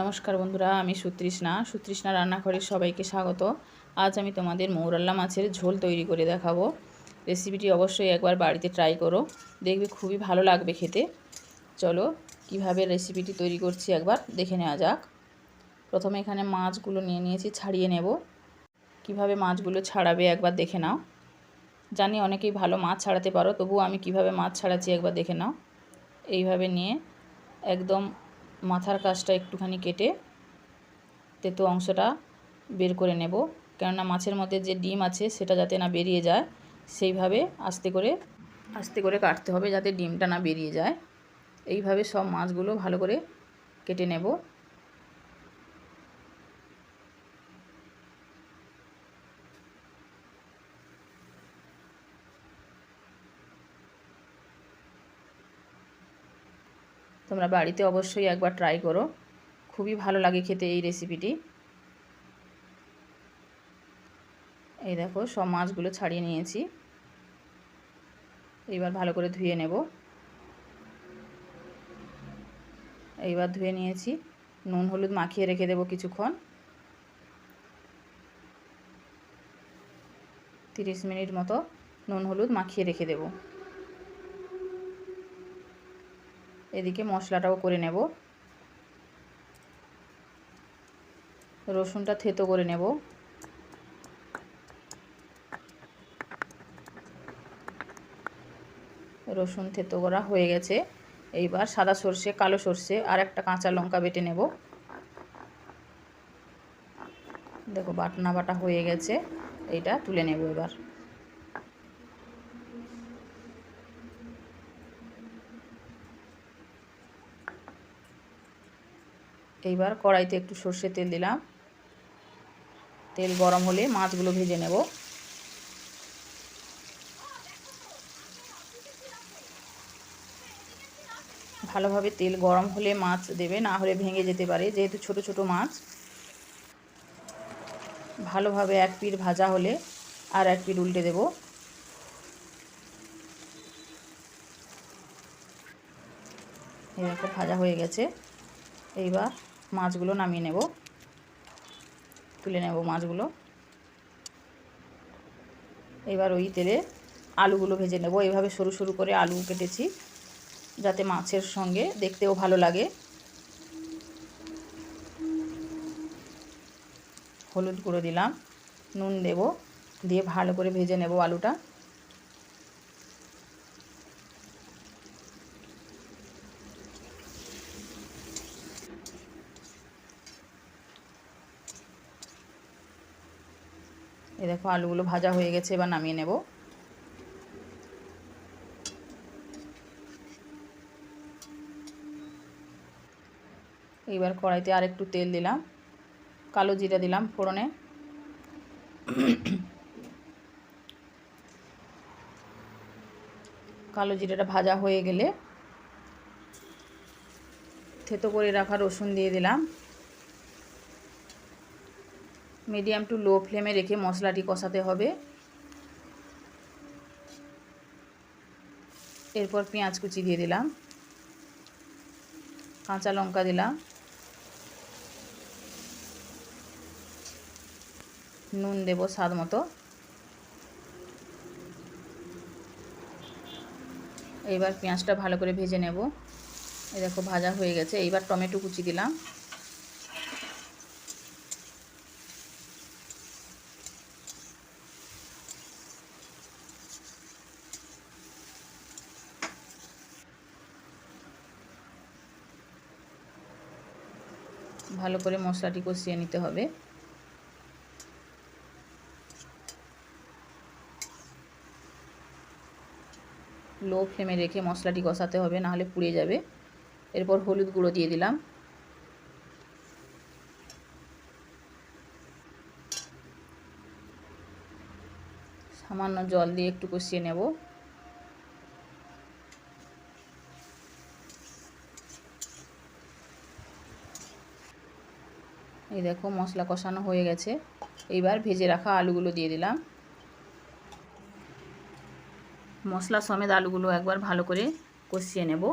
নমস্কার বন্ধুরা, আমি সুতৃষ্ণা। সুতৃষ্ণা রান্নাঘরে সবাইকে স্বাগত। আজ আমি তোমাদের মৌরাল্লা মাছের ঝোল তৈরি করে দেখাবো। রেসিপিটি অবশ্যই একবার বাড়িতে ট্রাই করো। দেখবে খুবই ভালো লাগবে খেতে। চলো, কীভাবে রেসিপিটি তৈরি করছি একবার দেখে নেওয়া যাক। প্রথমে এখানে মাছগুলো নিয়ে নিয়েছি, ছাড়িয়ে নেব। কীভাবে মাছগুলো ছাড়াবে একবার দেখে নাও। জানি অনেকেই ভালো মাছ ছাড়াতে পারো, তবুও আমি কীভাবে মাছ ছাড়াচ্ছি একবার দেখে নাও। এইভাবে নিয়ে একদম মাথার কাজটা একটুখানি কেটে তেতো অংশটা বের করে নেব। কেননা মাছের মধ্যে যে ডিম আছে সেটা যাতে না বেরিয়ে যায়, সেইভাবে আস্তে করে আস্তে করে কাটতে হবে যাতে ডিমটা না বেরিয়ে যায়। এইভাবে সব মাছগুলো ভালো করে কেটে নেব। তোমরা বাড়িতে অবশ্যই একবার ট্রাই করো। খুবই ভালো লাগে খেতে এই রেসিপিটি এই দেখো, সব মাছগুলো ছাড়িয়ে নিয়েছি। এইবার ভালো করে ধুয়ে নেব। এইবার ধুয়ে নিয়েছি। নুন, হলুদ মাখিয়ে রেখে দেবো কিছুক্ষণ। তিরিশ মিনিট মতো নুন, হলুদ মাখিয়ে রেখে দেবো। এদিকে মশলাটাও করে নেব। রসুনটা থেতো করে নেব। রসুন থেতো করা হয়ে গেছে। এইবার সাদা সর্ষে, কালো সর্ষে আর একটা কাঁচা লঙ্কা বেটে নেব। দেখো বাটনা বাটা হয়ে গেছে। এইটা তুলে নেব এবার। এইবার কড়াইতে একটু সর্ষে তেল দিলাম। তেল গরম হলে মাছগুলো ভেজে নেব। ভালোভাবে তেল গরম হলে মাছ দেবে, না হলে ভেঙে যেতে পারে, যেহেতু ছোট ছোট মাছ। ভালোভাবে এক পিঠ ভাজা হলে আর এক পিঠ উল্টে দেব। এরকম ভাজা হয়ে গেছে। এইবার মাছগুলো নামিয়ে নেব। তুলে নেব মাছগুলো। এবার ওই তেলে আলুগুলো ভেজে নেব। এইভাবে সরু সরু করে আলু কেটেছি যাতে মাছের সঙ্গে দেখতেও ভালো লাগে। হলুদ গুঁড়ো দিলাম, নুন দেব, দিয়ে ভালো করে ভেজে নেব আলুটা। এই দেখো আলুগুলো ভাজা হয়ে গেছে, এবার নামিয়ে নেব। এইবার কড়াইতে আর একটু তেল দিলাম, কালো জিরা দিলাম ফোড়নে। কালো জিরাটা ভাজা হয়ে গেলে থেতো করে রাখা রসুন দিয়ে দিলাম। মিডিয়াম টু লো ফ্লেমে রেখে মশলাটি কষাতে হবে। এরপর পেঁয়াজ কুচি দিয়ে দিলাম। কাঁচা লঙ্কা দিলাম। নুন দেব স্বাদ মতো। এইবার পেঁয়াজটা ভালো করে ভেজে নেব। এই দেখো ভাজা হয়ে গেছে। এইবার টমেটো কুচি দিলাম। ভালো করে মশলাটি কষিয়ে নিতে হবে। লো ফ্লেমে রেখে মশলাটি কষাতে হবে নাহলে পুড়ে যাবে। এরপর হলুদ গুঁড়ো দিয়ে দিলাম। সামান্য জল দিয়ে একটু কষিয়ে নেব। এই দেখো মশলা কষানো হয়ে গেছে। এইবার ভেজে রাখা আলুগুলো দিয়ে দিলাম। মশলা সমেত আলুগুলো একবার ভালো করে কষিয়ে নেব।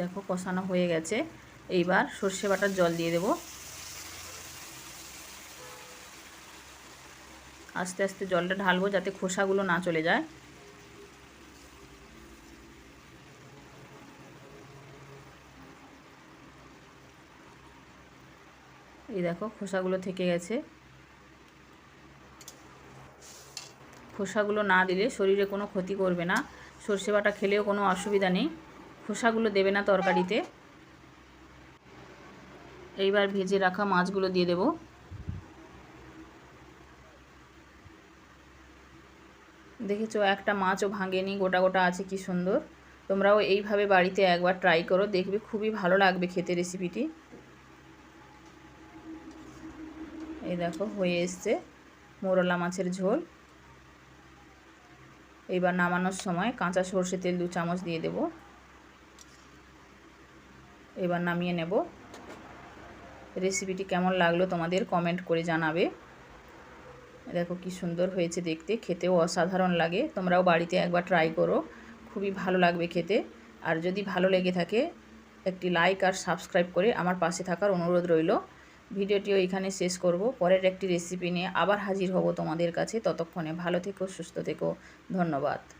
দেখো কষানো হয়ে গেছে। এইবার সর্ষে বাটার জল দিয়ে দেবো। আস্তে আস্তে জলটা ঢালবো যাতে খোসাগুলো না চলে যায়। এই দেখো, খোসাগুলো থেকে গেছে। খোসাগুলো না দিলে শরীরে কোনো ক্ষতি করবে না। সর্ষে বাটা খেলেও কোনো অসুবিধা নেই। খোসাগুলো দেবে না তরকারিতে। এইবার ভেজে রাখা মাছগুলো দিয়ে দেব। দেখেছ, একটা মাছও ভাঙেনি, গোটা গোটা আছে, কি সুন্দর। তোমরাও এইভাবে বাড়িতে একবার ট্রাই করো, দেখবে খুবই ভালো লাগবে খেতে রেসিপিটি এই দেখো, হয়ে এসছে মোরলা মাছের ঝোল। এইবার নামানোর সময় কাঁচা সর্ষে তেল দু চামচ দিয়ে দেব। এবার নামিয়ে নেব। রেসিপিটি কেমন লাগল তোমাদের কমেন্ট করে জানাবে। দেখো কি সুন্দর হয়েছে দেখতে, খেতেও অসাধারণ লাগে। তোমরাও বাড়িতে একবার ট্রাই করো, খুবই ভালো লাগবে খেতে। আর যদি ভালো লেগে থাকে, একটি লাইক আর সাবস্ক্রাইব করে আমার পাশে থাকার অনুরোধ রইল। ভিডিওটিও এখানে শেষ করব। পরের একটি রেসিপি নিয়ে আবার হাজির হব তোমাদের কাছে। ততক্ষণে ভালো থেকো, সুস্থ থেকো। ধন্যবাদ।